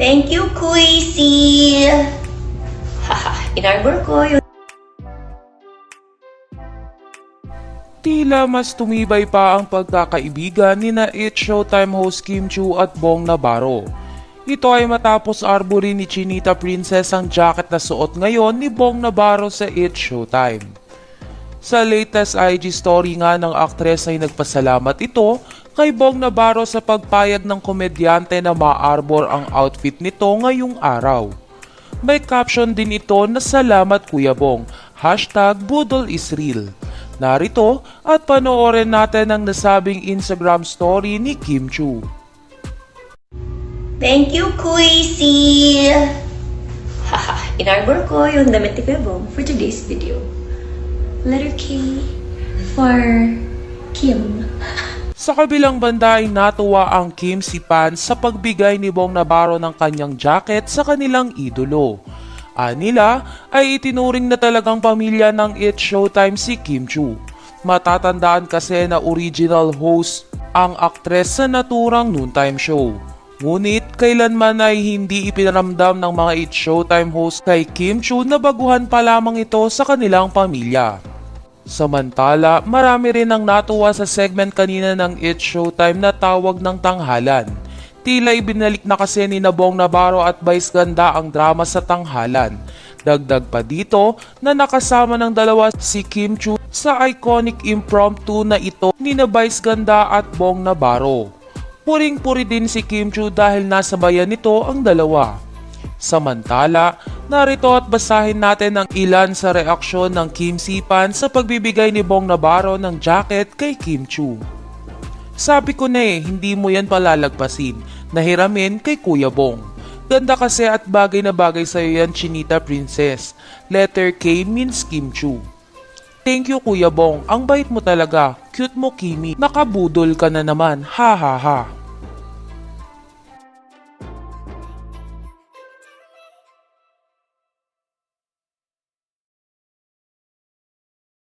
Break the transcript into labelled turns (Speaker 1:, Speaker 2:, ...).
Speaker 1: Thank you, Kuisi! Haha, inarbor ko yung
Speaker 2: Tila mas tumibay pa ang pagkakaibigan ni na It Showtime host Kim Chu at Bong Navarro. Ito ay matapos arborin ni Chinita Princess ang jacket na suot ngayon ni Bong Navarro sa It Showtime. Sa latest IG story nga ng aktres ay nagpasalamat ito kay Bong Navarro sa pagpayag ng komedyante na ma-arbor ang outfit nito ngayong araw. May caption din ito na salamat Kuya Bong, hashtag Budol is real. Narito at panoorin natin ang nasabing Instagram story ni Kim Chu.
Speaker 1: Thank you, Kuisi! Inarbor ko yung damit ni Kuya Bong for today's video. Letter K for Kim.
Speaker 2: Sa kabilang banda ay natuwa ang Kim si Pan sa pagbigay ni Bong Navarro ng kanyang jacket sa kanilang idolo. Anila ay itinuring na talagang pamilya ng It Showtime si Kim Chu. Matatandaan kasi na original host ang aktres sa naturang noontime show. Ngunit kailanman ay hindi ipinaramdam ng mga It Showtime host kay Kim Chu na baguhan pa lamang ito sa kanilang pamilya. Samantala, marami rin ang natuwa sa segment kanina ng It's Showtime na tawag ng tanghalan. Tila ibinalik na kasi ni Nabong Navarro at Vice Ganda ang drama sa tanghalan. Dagdag pa dito na nakasama ng dalawa si Kim Chu sa iconic impromptu na ito ni na Vice Ganda at Bong Navarro. Puring-puri din si Kim Chu dahil nasa bayan nito ang dalawa. Samantala, narito at basahin natin ang ilan sa reaksyon ng Kim Sipan sa pagbibigay ni Bong Navarro ng jacket kay Kim Chu. Sabi ko na eh, hindi mo yan palalagpasin. Nahiramin kay Kuya Bong. Ganda kasi at bagay na bagay sa'yo yan, Chinita Princess. Letter K means Kim Chu. Thank you Kuya Bong, ang bait mo talaga. Cute mo Kimi. Nakabudol ka na naman. Ha ha ha.